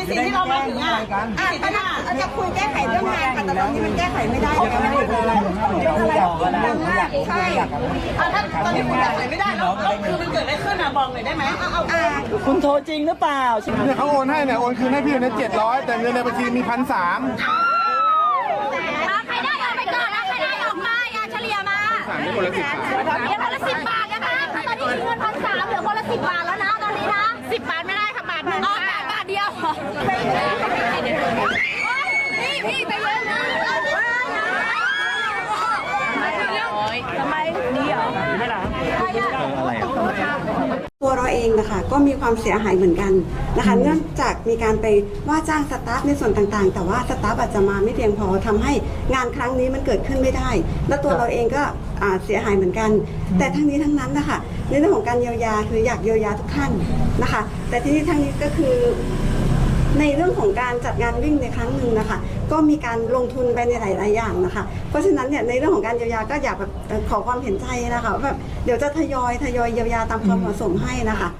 มีสิ่งที่เรามาถึงอะอะตอนนั้นเราจะคุยแก้ไขเรื่องงานค่ะแต่ตอนนี้มันแก้ไขไม่ได้แล้วใช่อะถ้าตอนนี้คุณแก้ไขไม่ได้แล้วแล้วคือมันเกิดอะไรขึ้นอะบอกหน่อยได้ไหมเอาเอาอ่าคุณโทรจริงหรือเปล่าเนี่ยเขาโอนให้เนี่ยโอนคืนให้พี่เนี่ยเจ็ดร้อยแต่เงินในบัญชีมีพันสามใครได้ออกไปก่อนนะใครได้ออกมาอย่าเฉลี่ยมาสามได้คนละสิบบาทเหลือคนละสิบบาทนะคะตอนนี้มีเงินพันสามเหลือคนละสิบบาทแล้วนะตอนนี้นะสิบบาท พี่พี่ไปเยอะนะทำไมดีเหรอตัวเราเองนะคะก็มีความเสียหายเหมือนกันนะคะเนื่องจากมีการไปว่าจ้างสตาฟในส่วนต่างๆ แต่ว่าสตาฟอาจจะมาไม่เพียงพอทำให้งานครั้งนี้มันเกิดขึ้นไม่ได้ แล้วตัวเราเองก็อ่าเสียหายเหมือนกัน แต่ทั้งนี้ทั้งนั้นนะคะในเรื่องของการเยียวยาคืออยากเยียวยาทุกท่านนะคะ แต่ที่นี้ทั้งนี้ก็คือ ในเรื่องของการจัดงานวิ่งในครั้งหนึ่งนะคะ ก็มีการลงทุนไปในหลาย ๆ อย่างนะคะ เพราะฉะนั้นเนี่ยในเรื่องของการเยียวยาก็อยากแบบขอความเห็นใจนะคะว่าแบบเดี๋ยวจะทยอยทยอยเยียวยาตามความเหมาะสมให้นะคะ